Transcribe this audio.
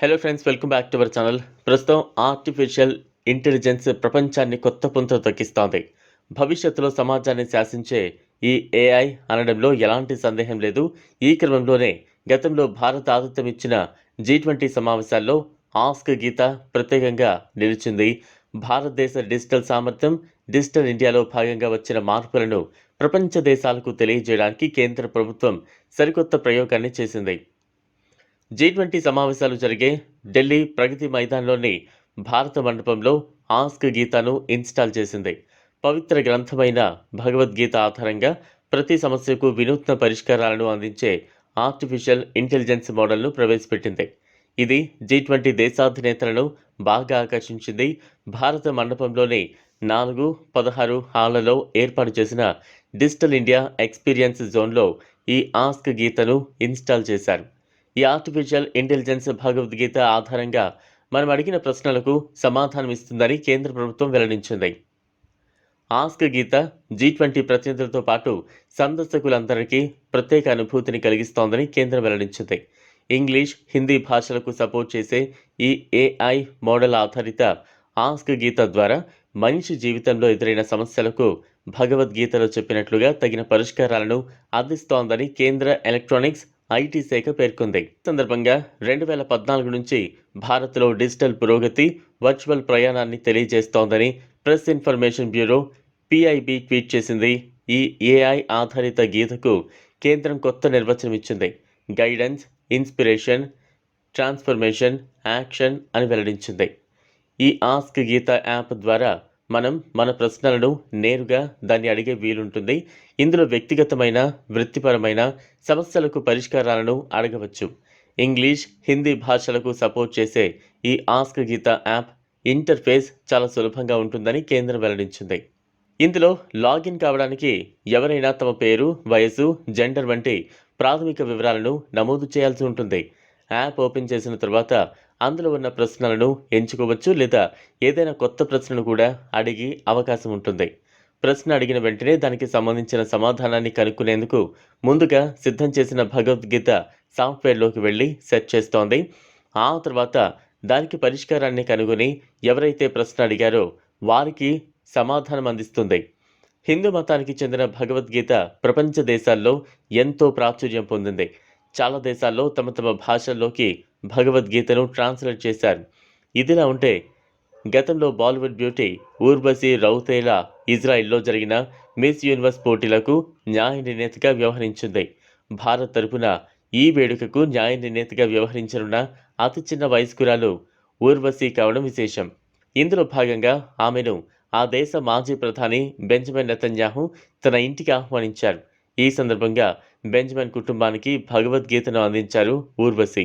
Hello friends welcome back to our channel ప్రస్తుతం artificial intelligence ప్రపంచాన్ని కొత్త పుంత తొక్కిస్తోంది. భవిష్యత్తులో సమాజాన్ని శాసించే ఈ ఏఐ అనడంలో ఎలాంటి సందేహం లేదు. ఈ క్రమంలోనే గతంలో భారత్ ఆతిథ్యం ఇచ్చిన జీ ట్వంటీ సమావేశాల్లో ఆస్క్ గీత ప్రత్యేకంగా నిలిచింది. భారతదేశ డిజిటల్ సామర్థ్యం డిజిటల్ ఇండియాలో భాగంగా వచ్చిన మార్పులను ప్రపంచ దేశాలకు తెలియజేయడానికి కేంద్ర ప్రభుత్వం సరికొత్త ప్రయోగాన్ని చేసింది. జీ ట్వంటీ సమావేశాలు జరిగే ఢిల్లీ ప్రగతి మైదాన్లోని భారత మండపంలో ఆస్క్ గీతాను ఇన్స్టాల్ చేసింది. పవిత్ర గ్రంథమైన భగవద్గీత ఆధారంగా ప్రతి సమస్యకు వినూత్న పరిష్కారాలను అందించే ఆర్టిఫిషియల్ ఇంటెలిజెన్స్ మోడల్ను ప్రవేశపెట్టింది. ఇది జీ ట్వంటీ దేశాధినేతలను బాగా ఆకర్షించింది. భారత మండపంలోని నాలుగు పదహారు హాళ్ళలో ఏర్పాటు చేసిన డిజిటల్ ఇండియా ఎక్స్పీరియన్స్ జోన్లో ఈ ఆస్క్ గీతను ఇన్స్టాల్ చేశారు. ఈ ఆర్టిఫిషియల్ ఇంటెలిజెన్స్ భగవద్గీత ఆధారంగా మనం అడిగిన ప్రశ్నలకు సమాధానం ఇస్తుందని కేంద్ర ప్రభుత్వం వెల్లడించింది. ఆస్క్ గీత జీ ట్వంటీ ప్రతినిధులతో పాటు సందర్శకులందరికీ ప్రత్యేక అనుభూతిని కలిగిస్తోందని కేంద్రం వెల్లడించింది. ఇంగ్లీష్ హిందీ భాషలకు సపోర్ట్ చేసే ఈ ఏఐ మోడల్ ఆధారిత ఆస్క్ గీత ద్వారా మనిషి జీవితంలో ఎదురైన సమస్యలకు భగవద్గీతలో చెప్పినట్లుగా తగిన పరిష్కారాలను అందిస్తోందని కేంద్ర ఎలక్ట్రానిక్స్ ఐటీ శాఖ పేర్కొంది. సందర్భంగా రెండు వేల పద్నాలుగు నుంచి భారత్లో డిజిటల్ పురోగతి వర్చువల్ ప్రయాణాన్ని తెలియజేస్తోందని press information bureau PIB tweet చేసింది. ఈ ఏఐ ఆధారిత గీతకు కేంద్రం కొత్త నిర్వచనం ఇచ్చింది. గైడెన్స్ ఇన్స్పిరేషన్ ట్రాన్స్ఫర్మేషన్ యాక్షన్ అని వెల్లడించింది. ఈ ఆస్క్ గీత యాప్ ద్వారా మనం మన ప్రశ్నలను నేరుగా దాన్ని అడిగే వీలుంటుంది. ఇందులో వ్యక్తిగతమైన వృత్తిపరమైన సమస్యలకు పరిష్కారాలను అడగవచ్చు. ఇంగ్లీష్ హిందీ భాషలకు సపోర్ట్ చేసే ఈ ఆస్క్ గీత యాప్ ఇంటర్ఫేస్ చాలా సులభంగా ఉంటుందని కేంద్రం వెల్లడించింది. ఇందులో లాగిన్ కావడానికి ఎవరైనా తమ పేరు వయసు జెండర్ వంటి ప్రాథమిక వివరాలను నమోదు చేయాల్సి ఉంటుంది. యాప్ ఓపెన్ చేసిన తర్వాత అందులో ఉన్న ప్రశ్నలను ఎంచుకోవచ్చు లేదా ఏదైనా కొత్త ప్రశ్నను కూడా అడిగి అవకాశం ఉంటుంది. ప్రశ్న అడిగిన వెంటనే దానికి సంబంధించిన సమాధానాన్ని కనుక్కునేందుకు ముందుగా సిద్ధం చేసిన భగవద్గీత సాఫ్ట్వేర్లోకి వెళ్ళి సెర్చ్ చేస్తోంది. ఆ తర్వాత దానికి పరిష్కారాన్ని కనుగొని ఎవరైతే ప్రశ్న అడిగారో వారికి సమాధానం అందిస్తుంది. హిందూ మతానికి చెందిన భగవద్గీత ప్రపంచ దేశాల్లో ఎంతో ప్రాచుర్యం పొందింది. చాలా దేశాల్లో తమ తమ భాషల్లోకి భగవద్గీతను ట్రాన్స్లేట్ చేశారు. ఇదిలా ఉంటే గతంలో బాలీవుడ్ బ్యూటీ ఊర్వశి రౌతేలా ఇజ్రాయిల్లో జరిగిన మిస్ యూనివర్స్ పోటీలకు న్యాయ నిర్ణేతగా వ్యవహరించింది. భారత్ తరపున ఈ వేడుకకు న్యాయ నిర్ణేతగా వ్యవహరించనున్న అతి చిన్న వయస్కురాలు ఊర్వశి కావడం విశేషం. ఇందులో భాగంగా ఆమెను ఆ దేశ మాజీ ప్రధాని బెంజమిన్ నెతన్యాహు తన ఇంటికి ఆహ్వానించారు. ఈ సందర్భంగా బెంజమిన్ కుటుంబానికి భగవద్గీతను అందించారు ఊర్వశి.